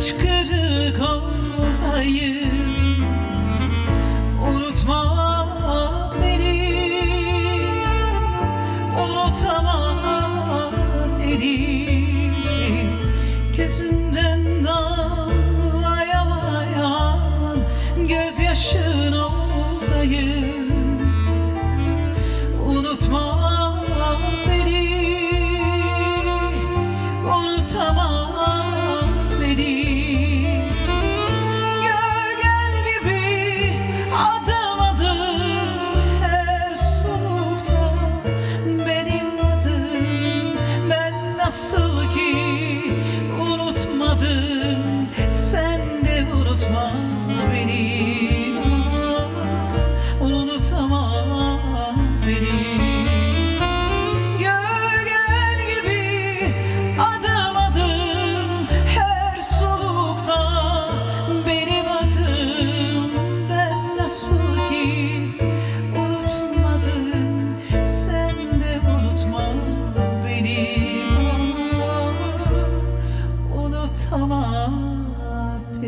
tanıdık olayım Unutma beni. Unutama beni. Gözünden damlayamayan Gözyaşın olayım nasıl ki unutmadım Sen de unutma tapiri